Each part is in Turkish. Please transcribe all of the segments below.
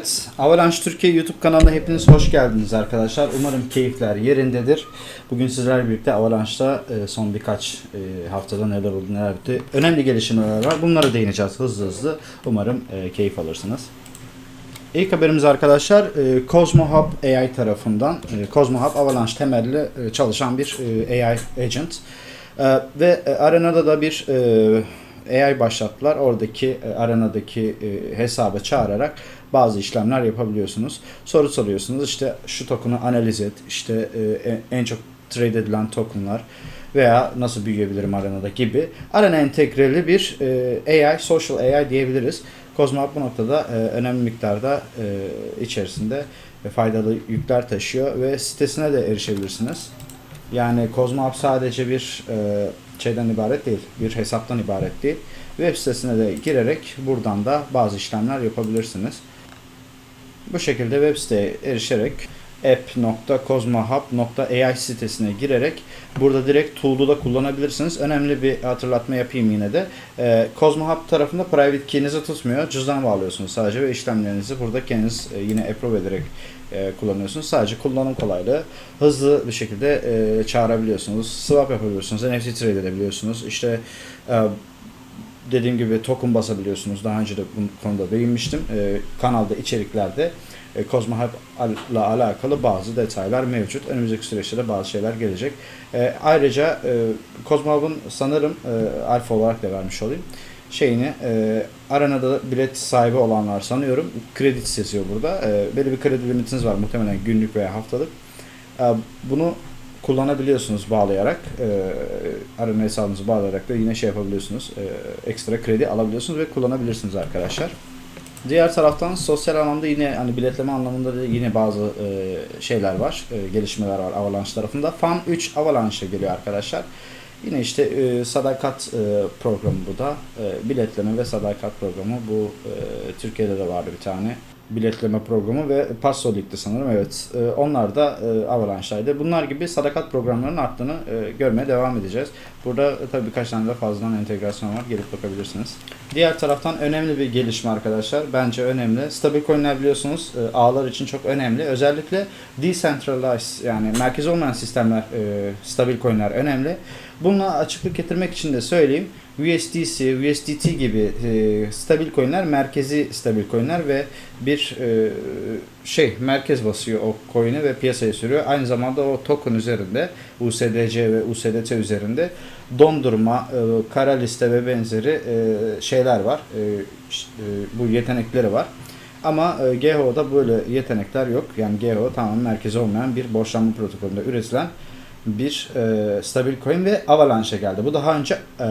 Evet, Avalanche Türkiye YouTube kanalına hepiniz hoş geldiniz arkadaşlar. Umarım keyifler yerindedir. Bugün sizlerle birlikte Avalanche'da e, son birkaç e, haftada neler oldu neler bitti. Önemli gelişmeler var. Bunlara değineceğiz hızlı hızlı. Umarım e, keyif alırsınız. İlk haberimiz arkadaşlar Cosmo Hub AI tarafından. Cosmo Hub Avalanche temelli çalışan bir AI agent. Ve arenada da bir AI başlattılar. Oradaki arenadaki hesabı çağırarak bazı işlemler yapabiliyorsunuz. Soru soruyorsunuz. İşte şu token'ı analiz et. İşte e, en- en çok trade edilen tokenlar veya nasıl büyüyebilirim arenada gibi arena entegreli bir e, AI, social AI diyebiliriz. Cosmo Hub bu noktada e, önemli miktarda e, içerisinde faydalı yükler taşıyor ve sitesine de erişebilirsiniz. Yani Cosmo Hub sadece bir e, şeyden ibaret değil, bir hesaptan ibaret değil. Web sitesine de girerek buradan da bazı işlemler yapabilirsiniz. Bu şekilde web siteye erişerek app.cosmohub.ai sitesine girerek burada direkt Tool'u da kullanabilirsiniz. Önemli bir hatırlatma yapayım yine de. Ee, Cosmo tarafında private key'nizi tutmuyor. Cüzdan bağlıyorsunuz sadece ve işlemlerinizi burada kendiniz e, yine approve ederek e, kullanıyorsunuz. Sadece kullanım kolaylığı hızlı bir şekilde e, çağırabiliyorsunuz. Swap yapabiliyorsunuz. NFT trade edebiliyorsunuz. İşte e, dediğim gibi token basabiliyorsunuz. Daha önce de bu konuda değinmiştim. Ee, kanalda içeriklerde e, Cosmo Hub'la alakalı bazı detaylar mevcut. Önümüzdeki süreçte de bazı şeyler gelecek. Ee, ayrıca e, Cosmo Hub'ın sanırım e, alfa olarak da vermiş olayım. Şeyini e, arenada bilet sahibi olanlar sanıyorum kredi yazıyor burada. E, belli bir kredi limitiniz var muhtemelen günlük veya haftalık. E, bunu kullanabiliyorsunuz bağlayarak. E, arama hesabınızı bağlayarak da yine şey yapabiliyorsunuz. E, ekstra kredi alabiliyorsunuz ve kullanabilirsiniz arkadaşlar. Diğer taraftan sosyal anlamda yine hani biletleme anlamında da yine bazı e, şeyler var, gelişmeler var Avalanche tarafında. Fan 3 Avalanche'a geliyor arkadaşlar. Yine işte e, sadakat e, programı bu da. E, biletleme ve sadakat programı bu e, Türkiye'de de vardı bir tane biletleme programı ve Passo Lig'di sanırım evet. E, onlar da e, Avalanche'daydı. Bunlar gibi sadakat programlarının arttığını e, görmeye devam edeceğiz. Burada e, tabii birkaç tane de fazladan entegrasyon var. Gelip bakabilirsiniz. Diğer taraftan önemli bir gelişme arkadaşlar. Bence önemli. Stabil coin'ler biliyorsunuz e, ağlar için çok önemli. Özellikle decentralized yani merkez olmayan sistemler e, stabil coin'ler önemli. Bununla açıklık getirmek için de söyleyeyim. USDC, USDT gibi e, stabil coin'ler merkezi stabil coin'ler ve bir e, şey merkez basıyor o coin'i ve piyasaya sürüyor. Aynı zamanda o token üzerinde USDC ve USDT üzerinde dondurma, e, kara liste ve benzeri e, şeyler var. E, e, bu yetenekleri var. Ama e, GHO'da böyle yetenekler yok. Yani GHO tamamen merkezi olmayan bir borçlanma protokolünde üretilen bir e, stabil coin ve Avalanche'a geldi. Bu daha önce e,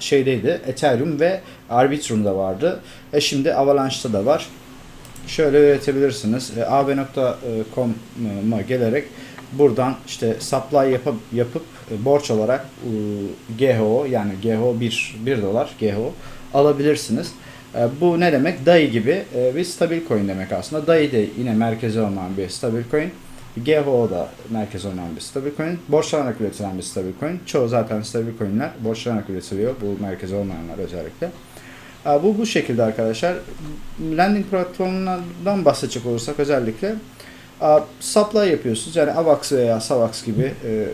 şeydeydi. Ethereum ve Arbitrum'da vardı. E şimdi Avalanche'da da var. Şöyle üretebilirsiniz. E, ab.com'a gelerek buradan işte supply yapıp, yapıp e, borç olarak e, GHO yani GHO 1, 1 dolar GHO alabilirsiniz. E, bu ne demek? DAI gibi e, bir stabil coin demek aslında. DAI de yine merkezi olmayan bir stabil coin. GHO da merkez olmayan bir stabil coin. Borçlanarak üretilen bir stabil coin. Çoğu zaten stabil coinler borçlanarak üretiliyor. Bu merkez olmayanlar özellikle. Bu bu şekilde arkadaşlar. Landing platformlardan bahsedecek olursak özellikle supply yapıyorsunuz. Yani AVAX veya SAVAX gibi e,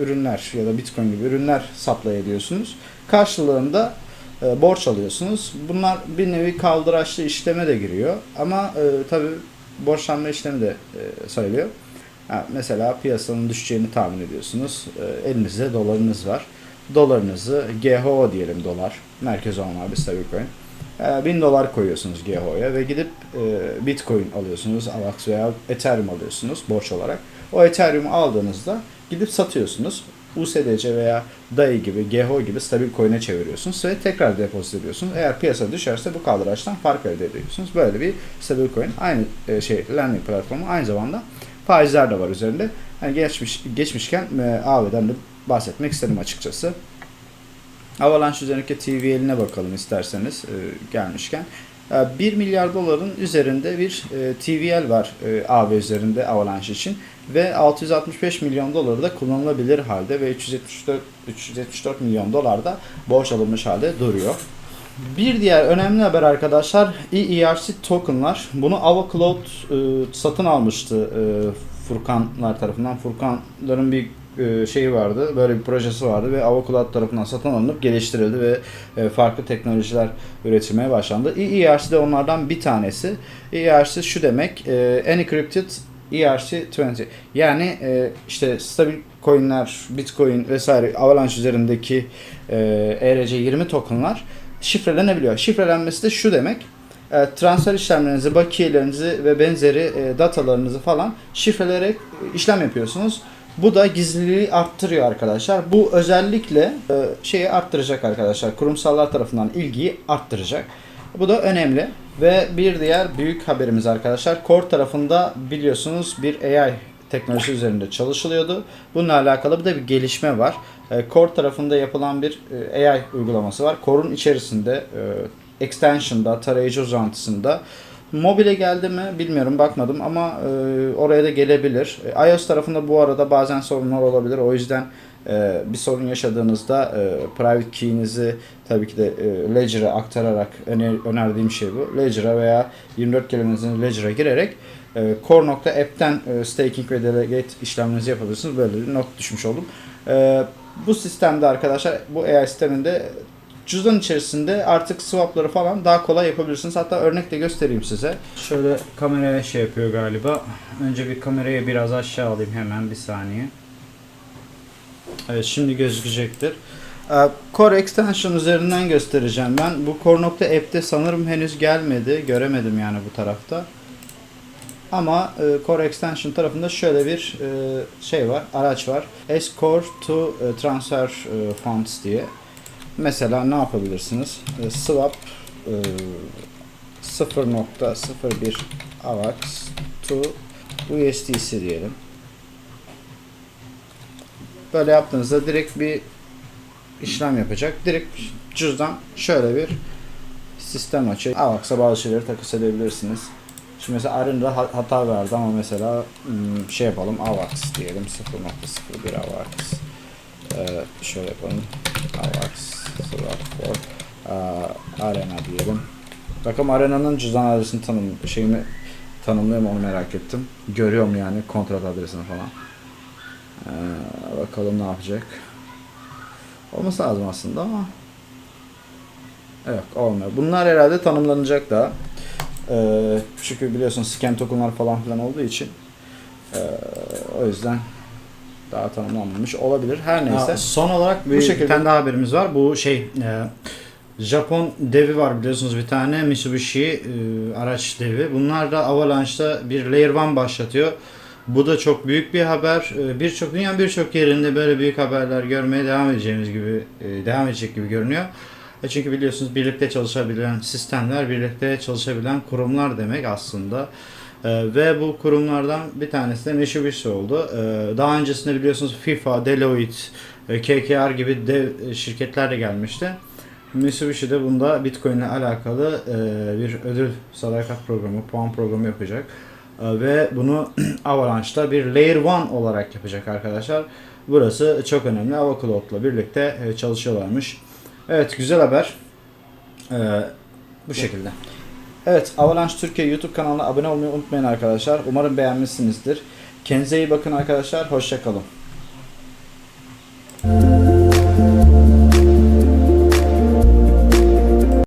ürünler ya da Bitcoin gibi ürünler supply ediyorsunuz. Karşılığında e, borç alıyorsunuz. Bunlar bir nevi kaldıraçlı işleme de giriyor. Ama e, tabi borçlanma işlemi de sayılıyor. Mesela piyasanın düşeceğini tahmin ediyorsunuz. E, elinizde dolarınız var. Dolarınızı GHO diyelim dolar. Merkez olmayan bir stabil coin. E, 1000 dolar koyuyorsunuz GHO'ya ve gidip e, Bitcoin alıyorsunuz, AVAX veya Ethereum alıyorsunuz borç olarak. O Ethereum'u aldığınızda gidip satıyorsunuz. USDC veya DAI gibi, GHO gibi stabil coin'e çeviriyorsunuz ve tekrar depozit ediyorsunuz. Eğer piyasa düşerse bu kaldıraçtan fark elde ediyorsunuz. Böyle bir stabil coin. Aynı e, şey landing platformu aynı zamanda faizler de var üzerinde. Yani geçmiş geçmişken e, AV'den de bahsetmek istedim açıkçası. Avalanche üzerindeki TVL'ine bakalım isterseniz e, gelmişken. E, 1 milyar doların üzerinde bir e, TVL var e, AV üzerinde Avalanche için ve 665 milyon doları da kullanılabilir halde ve 374 374 milyon dolar da borç alınmış halde duruyor. Bir diğer önemli haber arkadaşlar EERC tokenlar. Bunu AvaCloud e, satın almıştı e, Furkanlar tarafından. Furkanların bir e, şeyi vardı, böyle bir projesi vardı ve AvaCloud tarafından satın alınıp geliştirildi ve e, farklı teknolojiler üretilmeye başlandı. EERC de onlardan bir tanesi. EERC şu demek, e, Encrypted ERC20 yani e, işte stabil coinler, Bitcoin vesaire Avalanche üzerindeki e, ERC20 tokenlar şifrelenebiliyor. Şifrelenmesi de şu demek. e, transfer işlemlerinizi, bakiyelerinizi ve benzeri e, datalarınızı falan şifrelerek işlem yapıyorsunuz. Bu da gizliliği arttırıyor arkadaşlar. Bu özellikle e, şeyi arttıracak arkadaşlar. Kurumsallar tarafından ilgiyi arttıracak. Bu da önemli. Ve bir diğer büyük haberimiz arkadaşlar. Core tarafında biliyorsunuz bir AI teknolojisi üzerinde çalışılıyordu. Bununla alakalı bir de bir gelişme var. E, Core tarafında yapılan bir e, AI uygulaması var. Core'un içerisinde e, extension'da, tarayıcı uzantısında Mobile geldi mi bilmiyorum bakmadım ama oraya da gelebilir. İOS tarafında bu arada bazen sorunlar olabilir. O yüzden bir sorun yaşadığınızda private key'inizi tabii ki de Ledger'a aktararak öner- önerdiğim şey bu. Ledger'a veya 24 kelimesini Ledger'a girerek e, core.app'ten e, staking ve delegate işlemlerinizi yapabilirsiniz. Böyle bir not düşmüş oldum. E, bu sistemde arkadaşlar bu AI sisteminde cüzdan içerisinde artık swapları falan daha kolay yapabilirsiniz. Hatta örnek de göstereyim size. Şöyle kameraya şey yapıyor galiba. Önce bir kamerayı biraz aşağı alayım hemen bir saniye. Evet şimdi gözükecektir. Ee, Core Extension üzerinden göstereceğim ben. Bu Core.app'te sanırım henüz gelmedi. Göremedim yani bu tarafta. Ama e, Core Extension tarafında şöyle bir e, şey var, araç var. S-Core to e, Transfer e, Funds diye. Mesela ne yapabilirsiniz? E, swap e, 0.01 AVAX to USDC diyelim. Böyle yaptığınızda direkt bir işlem yapacak. Direkt cüzdan şöyle bir sistem açıyor. AVAX'a bazı şeyleri takas edebilirsiniz. Şimdi mesela Arena'da ha- hata verdi ama mesela şey yapalım AVAX diyelim 0.01 AVAX. Ee, şöyle yapalım. AVAX swap for Aa, Arena diyelim. Bakalım Arena'nın cüzdan adresini tanım şeyini tanımlıyor mu onu merak ettim. Görüyorum yani kontrat adresini falan. Ee, bakalım ne yapacak. Olması lazım aslında ama Yok olmuyor. Bunlar herhalde tanımlanacak daha. Ee, çünkü biliyorsun scan tokenlar falan filan olduğu için ee, o yüzden daha tanımlanmamış olabilir. Her neyse. Ha, son olarak bir, Bu şekilde- bir tane daha haberimiz var. Bu şey e, Japon devi var biliyorsunuz bir tane Mitsubishi e, araç devi. Bunlar da Avalanche'da bir Layer 1 başlatıyor. Bu da çok büyük bir haber. E, Birçok dünyanın birçok yerinde böyle büyük haberler görmeye devam edeceğimiz gibi e, devam edecek gibi görünüyor. E, Çünkü biliyorsunuz birlikte çalışabilen sistemler, birlikte çalışabilen kurumlar demek aslında. Ee, ve bu kurumlardan bir tanesi de Mitsubishi oldu. Ee, daha öncesinde biliyorsunuz FIFA, Deloitte, e, KKR gibi dev şirketler de gelmişti. Mitsubishi de bunda Bitcoin ile alakalı e, bir ödül sadakat programı, puan programı yapacak. E, ve bunu Avalanche'da bir Layer 1 olarak yapacak arkadaşlar. Burası çok önemli. AvaCloud'la birlikte e, çalışıyorlarmış. Evet güzel haber. E, bu şekilde. Evet, Avalanche Türkiye YouTube kanalına abone olmayı unutmayın arkadaşlar. Umarım beğenmişsinizdir. Kendinize iyi bakın arkadaşlar. Hoşçakalın.